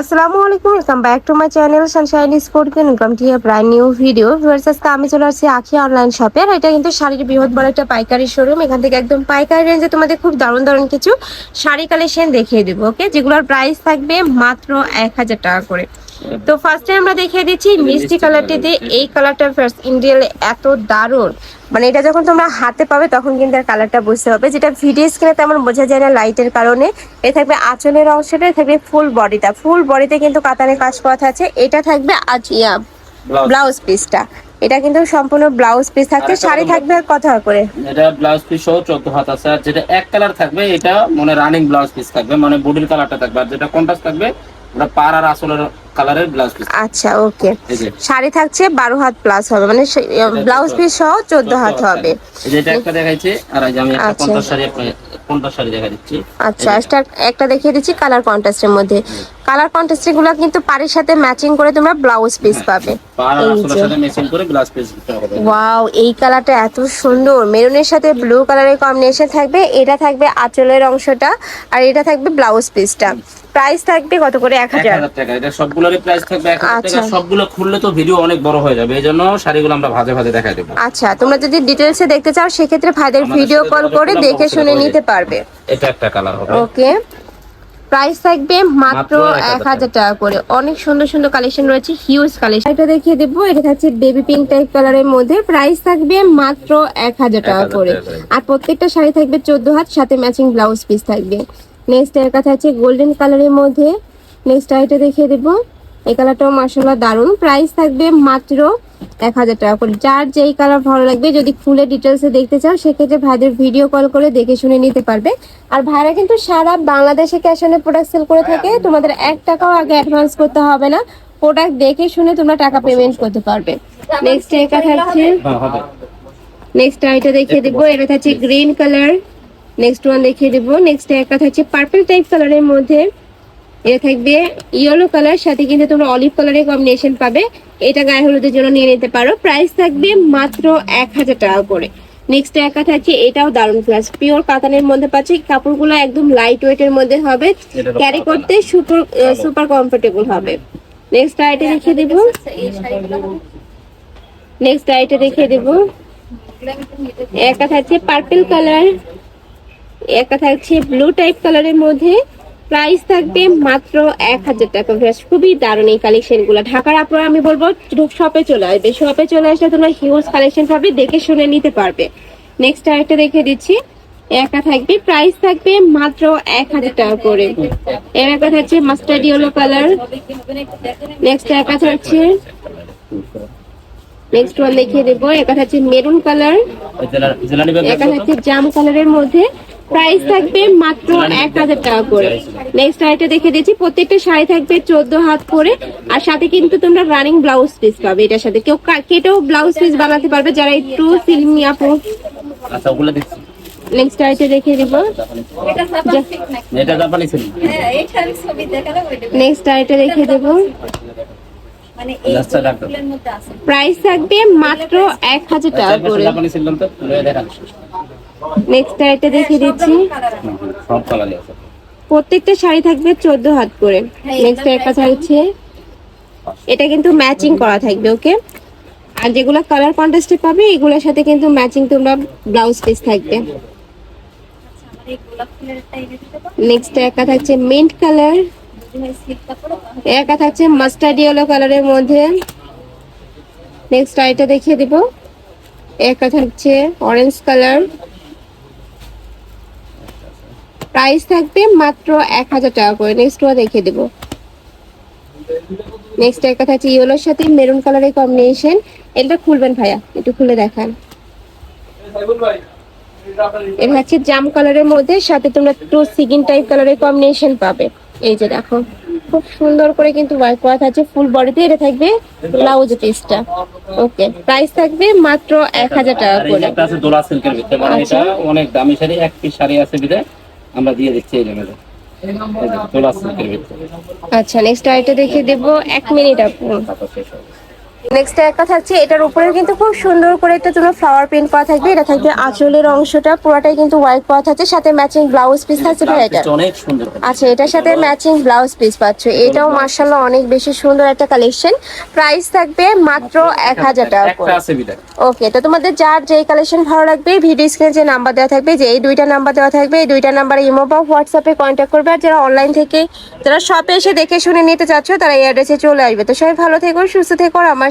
আসসালামু আলাইকুম welcome back to my channel Sunshine Sport welcome to a brand new video viewers আজকে আমি চলে আসছি আখি অনলাইন শপে আর এটা কিন্তু শাড়ির বৃহৎ বড় একটা পাইকারি শোরুম এখান থেকে একদম পাইকারি রেঞ্জে তোমাদের খুব দারুণ দারুণ কিছু শাড়ি কালেকশন দেখিয়ে দেবো ওকে যেগুলোর প্রাইস থাকবে মাত্র এক হাজার টাকা করে। তো ফার্স্টে আমরা দেখিয়ে দিচ্ছি মিষ্টি কালারটিতে এই কালারটা ফার্স্ট ইন্ডিয়াল এত দারুণ। মানে এটা যখন তোমরা হাতে পাবে তখন কিন্তু আর কালারটা বুঝতে হবে। যেটা ভিডিও স্ক্রিনে তেমন বোঝা যায় না লাইটের কারণে। এ থাকবে আঁচলের অংশটা এ থাকবে ফুল বডিটা ফুল বডিতে কিন্তু কাতানে কাজ করা আছে। এটা থাকবে আজ ইয়া ব্লাউজ পিসটা এটা কিন্তু সম্পূর্ণ ব্লাউজ পিস থাকছে। শাড়ি থাকবে আর কথা করে। এটা ব্লাউজ পিস সহ চোদ্দ হাত আছে। আর যেটা এক কালার থাকবে এটা মানে রানিং ব্লাউজ পিস থাকবে। মানে বডির কালারটা থাকবে। আর যেটা কন্ট্রাস্ট থাকবে ওটা পার আর আসলের কালারের ব্লাউজ পিস। আচ্ছা ওকে। শাড়ি থাকছে বারো হাত প্লাস হবে মানে ব্লাউজ পিস সহ চোদ্দ হাত হবে। এই যে এটা একটা দেখাইছে আর যে আমি একটা আচ্ছা। পঞ্চাশ শাড়ি পঞ্চাশ শাড়ি দেখা দিচ্ছি। আচ্ছা একটা একটা দেখিয়ে দিচ্ছি কালার কন্ট্রাস্টের মধ্যে। কালার কন্ট্রাস্টেরগুলো কিন্তু পাড়ির সাথে ম্যাচিং করে তোমরা ব্লাউজ পিস পাবে। পার এই আসলের যে। সাথে মেশিন করে ব্লাউজ পিস হবে। ওয়াও এই কালারটা এত সুন্দর। মেরুনের সাথে ব্লু কালারের কম্বিনেশন থাকবে এটা থাকবে আঁচলের অংশটা আর এটা থাকবে ব্লাউজ পিসটা প্রাইস থাকবে কত করে? এক হাজার। টাকা এটা সবগুলোরই প্রাইস থাকবে এক হাজার আচ্ছা। টাকা সবগুলো খুললে তো ভিডিও অনেক বড় হয়ে যাবে। এই জন্য শাড়িগুলো আমরা ভাজে ভাজে দেখাই দেবো। আচ্ছা তোমরা যদি ডিটেলসে দেখতে চাও সেক্ষেত্রে ভাইদের ভিডিও কল করে দেখে শুনে নিতে পারবে। এটা একটা কালার হবে। ওকে। প্রাইস থাকবে মাত্র এক 1000 হাজার টাকা। করে। অনেক সুন্দর সুন্দর কালেকশন রয়েছে হিউজ কালেকশন এটা দেখিয়ে দেবো এটা থাকছে বেবি পিঙ্ক টাইপ কালারের মধ্যে। প্রাইস থাকবে মাত্র এক হাজার টাকা 1000 টাকা করে। আর প্রত্যেকটা শাড়ি থাকবে চোদ্দ হাত সাথে ম্যাচিং ব্লাউজ পিস থাকবে। নেক্সট এর কাছে আছে গোল্ডেন কালারের মধ্যে। নেক্সট আইটা দেখিয়ে দেবো। এই কালারটাও মার্শাল্লাহ দারুণ। প্রাইস থাকবে মাত্র এক হাজার টাকা করে। যার যেই কালার ভালো লাগবে যদি খুলে ডিটেলসে দেখতে চাও সেক্ষেত্রে ভাইদের ভিডিও কল করে দেখে শুনে নিতে পারবে। আর ভাইরা কিন্তু সারা বাংলাদেশে ক্যাশ অনে প্রোডাক্ট সেল করে থাকে। তোমাদের এক টাকাও আগে অ্যাডভান্স করতে হবে না। প্রোডাক্ট দেখে শুনে তোমরা টাকা পেমেন্ট করতে পারবে। নেক্সট একা থাকছে হ্যাঁ নেক্সট আইটা দেখিয়ে দেবো। এটা থাকছে গ্রিন কালার নেক্সট ওয়ান দেখিয়ে দেবো। নেক্সট একটা থাকছে পার্পল টাইপ কালারের মধ্যে। এটা থাকবে ইয়েলো কালার সাথে কিন্তু তোমরা অলিভ কালারের কম্বিনেশন পাবে। এটা গায়ে হলুদের জন্য নিয়ে নিতে পারো। প্রাইস থাকবে মাত্র এক হাজার টাকা করে। নেক্সট একা থাকছে এটাও দারুণ ক্লাস পিওর কাতানের মধ্যে পাচ্ছি কাপড়গুলো একদম লাইট ওয়েটের মধ্যে হবে। ক্যারি করতে সুপার সুপার কমফোর্টেবল হবে। নেক্সট আইটা দেখিয়ে দেবো। নেক্সট আইটা দেখিয়ে দেবো। একটা থাকছে পার্পল কালার একটা থাকছে ব্লু টাইপ কালারের মধ্যে। প্রাইস থাকবে মাত্র এক হাজার টাকা। Just খুবই দারুণ এই কালেকশনগুলো ঢাকার আপনারা আমি বলব শপে চলে আসবে। শপে চলে আসলে তোমরা হিউজ কালেকশন পাবে, দেখে শুনে নিতে পারবে। নেক্সট আরেকটা দেখে দিচ্ছি। একটা থাকবে প্রাইস থাকবে মাত্র এক হাজার টাকা করে। এর একটা থাকছে মাস্টার্ড ইয়েলো কালার নেক্সট একটা থাকছে নেক্সট ওয়ান দেখিয়ে দেবো। একটা থাকছে মেরুন কালার তো? হচ্ছে জাম কালারের মধ্যে। প্রাইস থাকবে মাত্র এক হাজার টাকা করে। নেক্সট আইটা দেখে দিচ্ছি। প্রত্যেকটা শাড়ি থাকবে চোদ্দ হাত করে। আর সাথে কিন্তু তোমরা রানিং ব্লাউজ পিস পাবে। এটার সাথে কেউ কা- কেটেও ব্লাউজ পিস বানাতে পারবে। যারা একটু সিলমি আপু আচ্ছা ওগুলো দিচ্ছি নেক্সট আইটা দেখে দিব। এটা জাপানি ছিল নেক্সট আইটা দেখে। দেব। প্রাইস থাকবে মাত্র এক হাজার টাকা আচ্ছা, করে। নেক্সট আইটা দেখে দিচ্ছি। সব কালারই আছে। প্রত্যেকটা শাড়ি থাকবে চোদ্দ হাত করে। নেক্সট একটা থাকছে এটা কিন্তু ম্যাচিং করা থাকবে ওকে? আর যেগুলো কালার কন্ট্রাস্টে পাবে এগুলোর সাথে কিন্তু ম্যাচিং তোমরা ব্লাউজ পিস থাকবে। নেক্সট একটা থাকছে মিন্ট কালার একটা থাকছে মাস্টার্ড ইয়েলো কালারের মধ্যে। নেক্সট আইটা দেখিয়ে দিব। একটা থাকছে অরেঞ্জ কালার প্রাইস থাকবে মাত্র এক হাজার টাকা করে। নেক্সট ওয়া দেখিয়ে দেবো। নেক্সট একটা থাকছে ইয়েলোর সাথে মেরুন কালারের কম্বিনেশন এটা খুলবেন ভাইয়া একটু খুলে দেখান। এটা হচ্ছে জাম কালারের মধ্যে সাথে তোমরা একটু সিগিন টাইপ কালারের কম্বিনেশন পাবে। এই যে দেখো খুব সুন্দর করে কিন্তু ওয়ার্ক করা থাকছে ফুল বডিতে এটা থাকবে ব্লাউজ পিসটা ওকে প্রাইস থাকবে মাত্র এক হাজার টাকা করে। আছে দোলা সিল্কের ভিতরে। মানে। এটা অনেক দামি শাড়ি এক পিস শাড়ি আছে বিধায় আমরা দিয়ে দিচ্ছি এই জন্য আচ্ছা নেক্সট আইটা দেখে দেবো। এক মিনিট আপু। তারপর শেষ হবে। নেক্সট একটা থাকছে এটার উপরে কিন্তু খুব সুন্দর করে একটা তোমার ফ্লাওয়ার প্রিন্ট করা থাকবে। এটা থাকবে আঁচলের অংশটা পুরোটাই কিন্তু হোয়াইট করা থাকছে সাথে ম্যাচিং ব্লাউজ পিস থাকছে ভাই এটা। অনেক সুন্দর। আচ্ছা এটার সাথে ম্যাচিং ব্লাউজ পিস পাচ্ছ। এটাও মার্শাল্লাহ অনেক বেশি সুন্দর একটা কালেকশন প্রাইস থাকবে মাত্র এক হাজার টাকা করে। ওকে তো তোমাদের যার যেই কালেকশন ভালো লাগবে ভিডিও স্ক্রিনে যে নাম্বার দেওয়া থাকবে যে এই দুইটা নাম্বার দেওয়া থাকবে এই দুইটা নাম্বারে ইমো বা হোয়াটসঅ্যাপে কন্ট্যাক্ট করবে। আর যারা অনলাইন থেকে যারা শপে এসে দেখে শুনে নিতে চাচ্ছ তারা এই অ্যাড্রেসে চলে আসবে। তো সবাই ভালো থেকো সুস্থ থেকো আমার